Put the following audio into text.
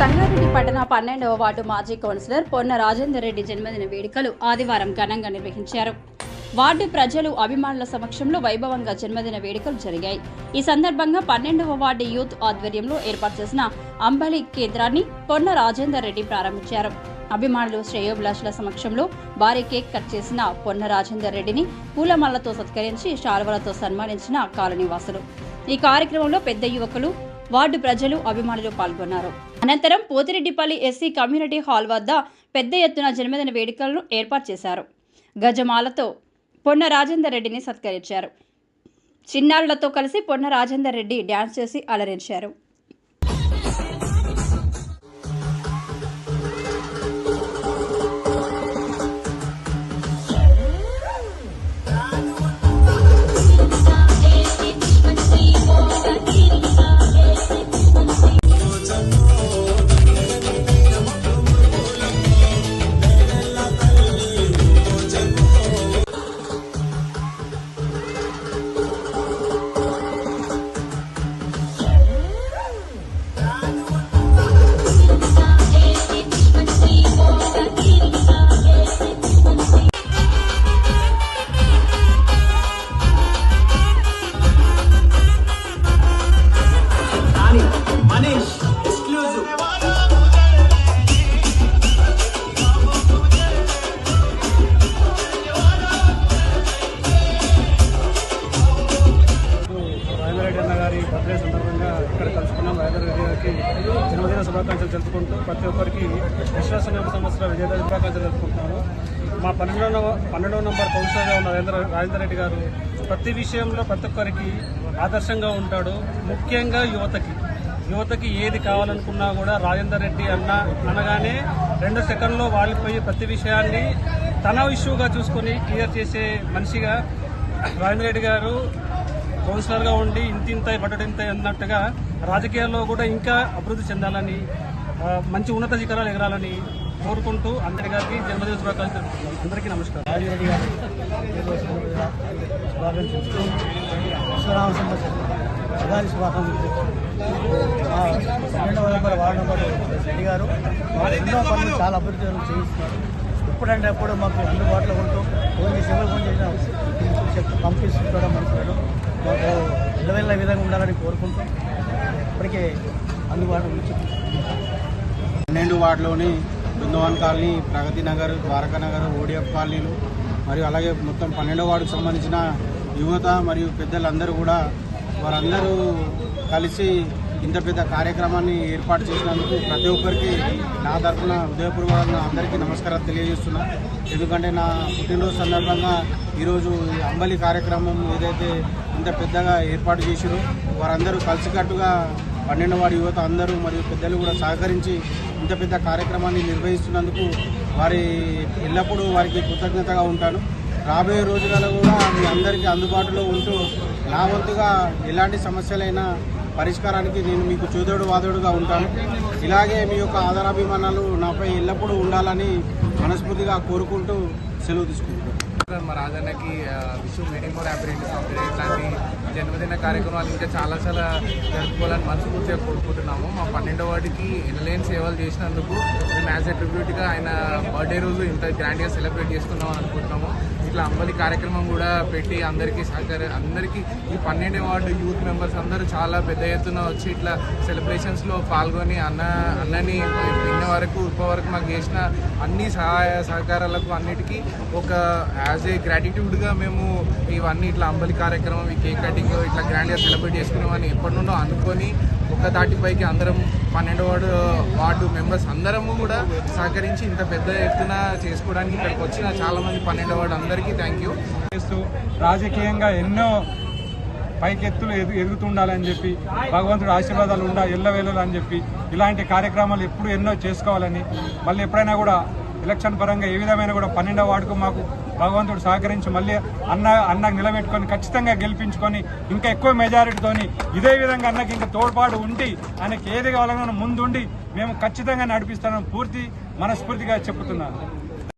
సంగారెడ్డి పట్టణ పన్నెండవ వార్డు మాజీ కౌన్సిలర్ పొన్న రాజేందర్ రెడ్డి జన్మదిన వేడుకలు ఆదివారం ఘనంగా నిర్వహించారు. వార్డు ప్రజలు అభిమానుల సమక్షంలో వైభవంగా జన్మదిన వేడుకలు జరిగాయి. ఈ సందర్భంగా పన్నెండవ వార్డు యూత్ ఆధ్వర్యంలో ఏర్పాటు చేసిన అంబలి కేంద్రాన్ని పొన్న రాజేందర్ రెడ్డి ప్రారంభించారు. అభిమానులు శ్రేయోభిలాషుల సమక్షంలో భారీ కేక్ కట్ చేసిన పొన్న రాజేందర్ రెడ్డిని పూలమాలతో సత్కరించి శాల్వలతో సన్మానించిన కాలనీవాసులు. ఈ కార్యక్రమంలో పెద్ద యువకులు వార్డు ప్రజలు అభిమానులు పాల్గొన్నారు. అనంతరం పోతిరెడ్డిపల్లి ఎస్సీ కమ్యూనిటీ హాల్ వద్ద పెద్ద ఎత్తున జన్మదిన వేడుకలను ఏర్పాటు చేశారు. గజమాలతో పొన్న రాజేందర్ రెడ్డిని సత్కరించారు. చిన్నారులతో కలిసి పొన్న రాజేందర్ రెడ్డి డ్యాన్స్ చేసి అలరించారు. జన్మదిన శుభాకాంక్షలు తెలుపుకుంటూ ప్రతి ఒక్కరికి విశ్వాస సంవత్సర విజయదశమి శుభాకాంక్షలు తెలుపుకుంటున్నాను. మా పన్నెండవ పన్నెండవ నంబర్ కౌన్సిలర్గా ఉన్న రాజేంద్ర రాజేంద్ర రెడ్డి గారు ప్రతి విషయంలో ప్రతి ఒక్కరికి ఆదర్శంగా ఉంటాడు. ముఖ్యంగా యువతకి. యువతకి ఏది కావాలనుకున్నా కూడా రాజేందర్ రెడ్డి అన్న అనగానే రెండు సెకండ్లో వాలిపోయి ప్రతి విషయాన్ని తన ఇష్యూగా చూసుకొని క్లియర్ చేసే మనిషిగా రాజేంద్ర రెడ్డి గారు కౌన్సిలర్గా ఉండి ఇంతింత పట్టడింత అన్నట్టుగా రాజకీయాల్లో కూడా ఇంకా అభివృద్ధి చెందాలని మంచి ఉన్నత శిఖరాలు ఎగరాలని కోరుకుంటూ అందరి గారికి జన్మదిన శుభాకాంక్షలు అందరికీ నమస్కారం. రాజిరెడ్డి గారు శుభాకాంక్షలు విశ్వనామ సంవత్సరం శుభాకాంక్షలు పన్నెండవ నెంబర్ వార్డు నెంబర్ రెడ్డి గారు. ఎన్నో పనులు చాలా అభివృద్ధి చేయిస్తున్నారు. ఎప్పుడంటే అప్పుడు మాకు అందుబాటులో ఉంటూ ఫోన్ చేసి ఎవరు ఫోన్ చేసినా చెప్తూ పంపిస్తుంటాడు మంచివాడు మాకు విధంగా ఉండాలని కోరుకుంటూ ఇప్పటికే అందుబాటులో ఉంచి పన్నెండు వార్డులోని బృందవన్ కాలనీ ప్రగతి నగర్ ద్వారకా నగర్ ఓడిఎఫ్ కాలనీలు మరియు అలాగే మొత్తం పన్నెండో వార్డుకు సంబంధించిన యువత మరియు పెద్దలందరూ కూడా వారందరూ కలిసి ఇంత పెద్ద కార్యక్రమాన్ని ఏర్పాటు చేసినందుకు ప్రతి ఒక్కరికి నా తరఫున హృదయపూర్వకంగా అందరికీ నమస్కారాలు తెలియజేస్తున్నా. ఎందుకంటే నా పుట్టినరోజు సందర్భంగా ఈరోజు ఈ అంబలి కార్యక్రమం ఏదైతే ఇంత పెద్దగా ఏర్పాటు చేసిరో వారందరూ కలిసికట్టుగా పన్నెండు వారి యువత అందరూ మరియు పెద్దలు కూడా సహకరించి ఇంత పెద్ద కార్యక్రమాన్ని నిర్వహిస్తున్నందుకు వారి ఎల్లప్పుడూ వారికి కృతజ్ఞతగా ఉంటాను. రాబోయే రోజులలో కూడా మీ అందరికీ అందుబాటులో ఉంటూ నా వంతుగా ఎలాంటి సమస్యలైనా పరిష్కారానికి నేను మీకు చూదోడు వాదోడుగా ఉంటాను. ఇలాగే మీ యొక్క ఆధారాభిమానాలు నాపై ఎల్లప్పుడూ ఉండాలని మనస్ఫూర్తిగా కోరుకుంటూ సెలవు తీసుకుంటాను మా రాజన్నకి విషు మెనీ మోర్ హ్యాపీనెస్ జన్మదిన కార్యక్రమాలు ఇంకా చాలా చాలా జరుపుకోవాలని మనస్ఫూర్తిగా కోరుకుంటున్నాము. మా పన్నెండవ వాటికి ఎనలేని సేవలు చేసినందుకు మేము యాజ్ ఎ ట్రిబ్యూట్గా ఆయన బర్త్డే రోజు ఇంత గ్రాండ్గా సెలబ్రేట్ చేసుకుందాం అనుకుంటున్నాము. ఇట్లా అంబలి కార్యక్రమం కూడా పెట్టి అందరికీ సహకార అందరికీ ఈ పన్నెండు వార్డు యూత్ మెంబర్స్ అందరూ చాలా పెద్ద ఎత్తున వచ్చి ఇట్లా సెలబ్రేషన్స్లో పాల్గొని అన్న అన్నని నిన్న వరకు ఇప్పటి వరకు మాకు చేసిన అన్ని సహాయ సహకారాలకు అన్నిటికీ ఒక యాజ్ ఏ గ్రాటిట్యూడ్గా మేము ఇవన్నీ ఇట్లా అంబలి కార్యక్రమం ఈ కేక్ కటింగ్ ఇట్లా గ్రాండ్గా సెలబ్రేట్ చేసుకున్నామని ఎప్పటి నుండో అనుకొని ఒక దాటిపైకి అందరం పన్నెండు వార్డు వార్డు మెంబర్స్ అందరము కూడా సహకరించి ఇంత పెద్ద ఎత్తున చేసుకోవడానికి ఇక్కడికి వచ్చిన చాలామంది పన్నెండు వార్డు అందరికీ థ్యాంక్ యూ చేస్తూ రాజకీయంగా ఎన్నో పైకెత్తులు ఎదు ఎదుగుతుండాలని చెప్పి భగవంతుడు ఆశీర్వాదాలు ఉండా ఎల్లవేళలని చెప్పి ఇలాంటి కార్యక్రమాలు ఎప్పుడు ఎన్నో చేసుకోవాలని మళ్ళీ ఎప్పుడైనా కూడా ఎలక్షన్ పరంగా ఏ విధమైన కూడా పన్నెండవ వార్డుకు మాకు భగవంతుడు సహకరించి మళ్ళీ అన్న అన్నకు నిలబెట్టుకొని ఖచ్చితంగా గెలిపించుకొని ఇంకా ఎక్కువ మెజారిటీతోని ఇదే విధంగా అన్నకి ఇంకా తోడ్పాటు ఉండి ఆయనకి ఏది కావాలన్నా ముందుండి మేము ఖచ్చితంగా నడిపిస్తామని పూర్తి మనస్ఫూర్తిగా చెప్తున్నాను